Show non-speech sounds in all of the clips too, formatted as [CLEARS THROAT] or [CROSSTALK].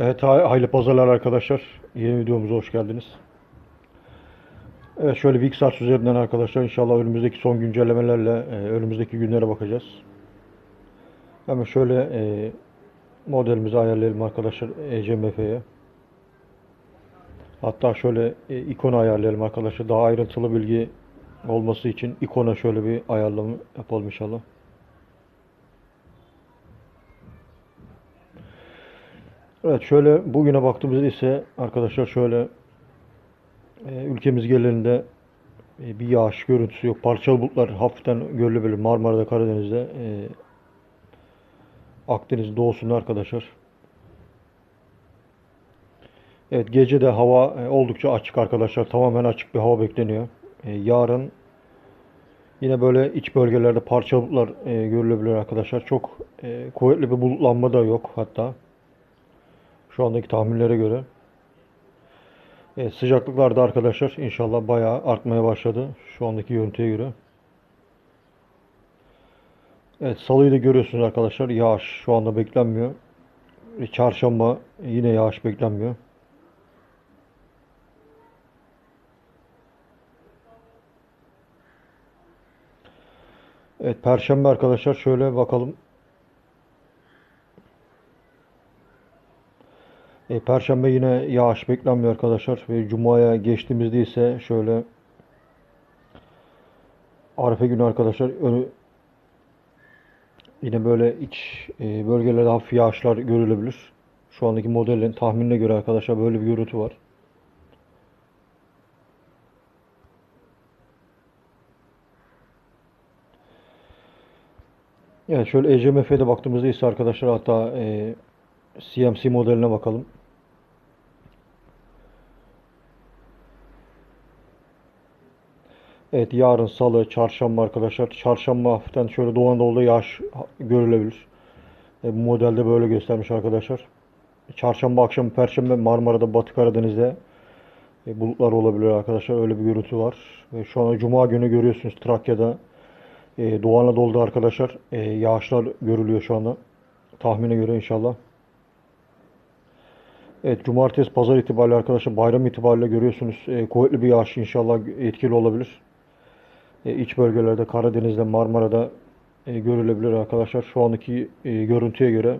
Evet, hay- hayırlı pazarlar arkadaşlar. Yeni videomuza hoş geldiniz. Evet, şöyle Vixars üzerinden arkadaşlar inşallah önümüzdeki son güncellemelerle e, önümüzdeki günlere bakacağız. Hemen şöyle e, modelimizi ayarlayalım arkadaşlar ECMF'ye. Hatta şöyle e, ikonu ayarlayalım arkadaşlar. Daha ayrıntılı bilgi olması için ikona şöyle bir ayarlama yapalım inşallah. Evet şöyle bugüne baktığımızda ise arkadaşlar şöyle e, ülkemiz genelinde e, bir yağış görüntüsü yok. Parçalı bulutlar hafiften görülebilir Marmara'da, Karadeniz'de, e, Akdeniz doğusunda arkadaşlar. Evet gece de hava e, oldukça açık arkadaşlar. Tamamen açık bir hava bekleniyor. E, yarın yine böyle iç bölgelerde parçalı bulutlar e, görülebilir arkadaşlar. Çok e, kuvvetli bir bulutlanma da yok hatta. Şu andaki tahminlere göre. Evet, sıcaklıklar da arkadaşlar inşallah bayağı artmaya başladı. Şu andaki görüntüye göre. Evet salıyı da görüyorsunuz arkadaşlar. Yağış şu anda beklenmiyor. E, Çarşamba yine yağış beklenmiyor. Evet Perşembe arkadaşlar şöyle bakalım. E, Perşembe yine yağış beklenmiyor arkadaşlar ve Cuma'ya geçtiğimizde ise şöyle Arife günü arkadaşlar önü yine böyle iç e, bölgelerde hafif yağışlar görülebilir. Şu andaki modelin tahminine göre arkadaşlar böyle bir görüntü var. Yani şöyle ECMF'de baktığımızda ise arkadaşlar hatta e, CMC modeline bakalım. Evet yarın salı, çarşamba arkadaşlar. Çarşamba hafiften şöyle Doğu Anadolu'da yağış görülebilir. E, bu modelde böyle göstermiş arkadaşlar. Çarşamba akşamı, Perşembe Marmara'da, Batı Karadeniz'de e, bulutlar olabilir arkadaşlar. Öyle bir görüntü var. Ve şu an Cuma günü görüyorsunuz Trakya'da, e, Doğu Anadolu'da arkadaşlar e, yağışlar görülüyor şu anda. Tahmine göre inşallah. Evet, cumartesi, pazar itibariyle arkadaşlar bayram itibariyle görüyorsunuz e, kuvvetli bir yağış inşallah etkili olabilir. E, iç bölgelerde Karadeniz'de, Marmara'da e, görülebilir arkadaşlar. Şu andaki e, görüntüye göre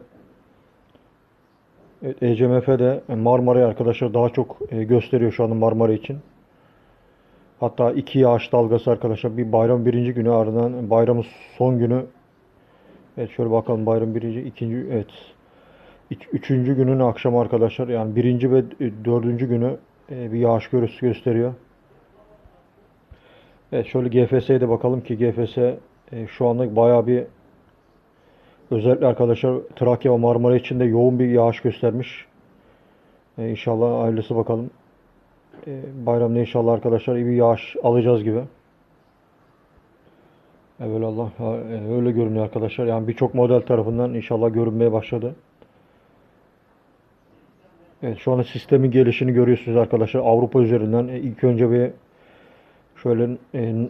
evet, ECMF'de Marmara'yı arkadaşlar daha çok gösteriyor şu anda Marmara için. Hatta iki yağış dalgası arkadaşlar. Bir bayram birinci günü ardından bayramın son günü. Evet şöyle bakalım bayram birinci, ikinci, evet. Üçüncü günün akşamı arkadaşlar. Yani birinci ve dördüncü günü bir yağış görüntüsü gösteriyor. Evet şöyle GFS'ye de bakalım ki GFS e, şu anda bayağı bir özellikle arkadaşlar Trakya ve Marmara için de yoğun bir yağış göstermiş. E, İnşallah hayırlısı bakalım. E, bayramda inşallah arkadaşlar iyi bir yağış alacağız gibi. Evelallah e, öyle görünüyor arkadaşlar. Yani birçok model tarafından inşallah görünmeye başladı. Evet şu anda sistemin gelişini görüyorsunuz arkadaşlar. Avrupa üzerinden e, ilk önce bir şöyle e,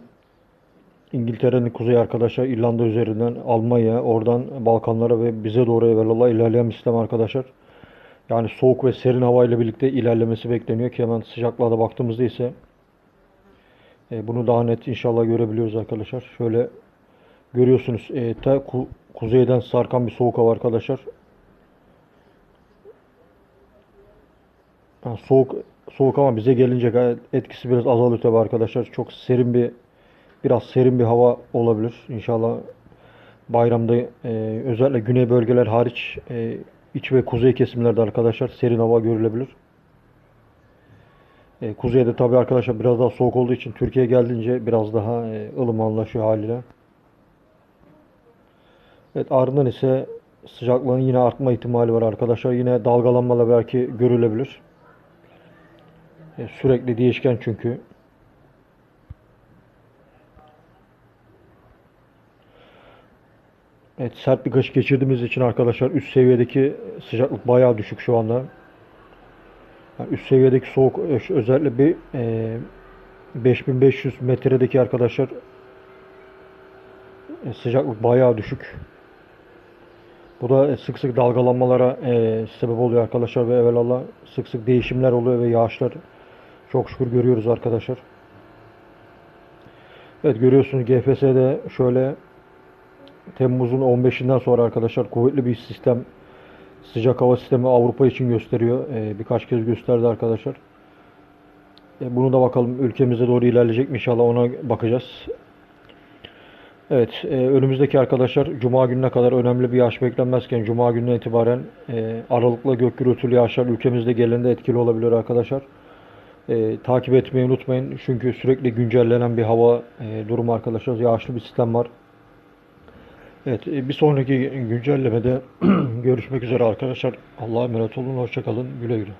İngiltere'nin kuzeyi arkadaşlar İrlanda üzerinden Almanya oradan Balkanlara ve bize doğru evvelallah ilerleyen sistem arkadaşlar. Yani soğuk ve serin hava ile birlikte ilerlemesi bekleniyor ki hemen sıcaklığa da baktığımızda ise e, bunu daha net inşallah görebiliyoruz arkadaşlar. Şöyle görüyorsunuz e, ta ku- kuzeyden sarkan bir soğuk hava arkadaşlar. Ha, soğuk soğuk ama bize gelince etkisi biraz azalıyor tabii arkadaşlar. Çok serin bir biraz serin bir hava olabilir. İnşallah bayramda e, özellikle güney bölgeler hariç e, iç ve kuzey kesimlerde arkadaşlar serin hava görülebilir. E, kuzeyde tabii arkadaşlar biraz daha soğuk olduğu için Türkiye'ye geldiğince biraz daha e, ılımanlaşıyor haliyle. Evet ardından ise sıcaklığın yine artma ihtimali var arkadaşlar. Yine dalgalanmalar belki görülebilir. E, Sürekli değişken çünkü. Evet sert bir kış geçirdiğimiz için arkadaşlar üst seviyedeki sıcaklık bayağı düşük şu anda. Yani üst seviyedeki soğuk e, özellikle bir e, 5500 metredeki arkadaşlar e, sıcaklık bayağı düşük. Bu da sık sık dalgalanmalara e, sebep oluyor arkadaşlar ve evvelallah sık sık değişimler oluyor ve yağışlar çok şükür görüyoruz arkadaşlar. Evet görüyorsunuz GFS'de şöyle Temmuz'un 15'inden sonra arkadaşlar kuvvetli bir sistem sıcak hava sistemi Avrupa için gösteriyor. E, birkaç kez gösterdi arkadaşlar. E, bunu da bakalım ülkemize doğru ilerleyecek mi inşallah ona bakacağız. Evet, e, önümüzdeki arkadaşlar Cuma gününe kadar önemli bir yağış beklenmezken Cuma gününe itibaren e, aralıklı gök gürültülü yağışlar ülkemizde gelende etkili olabilir arkadaşlar. E, takip etmeyi unutmayın çünkü sürekli güncellenen bir hava e, durumu arkadaşlar. Yağışlı bir sistem var. Evet, e, bir sonraki güncellemede [CLEARS THROAT] görüşmek üzere arkadaşlar. Allah'a emanet olun, hoşçakalın, güle güle.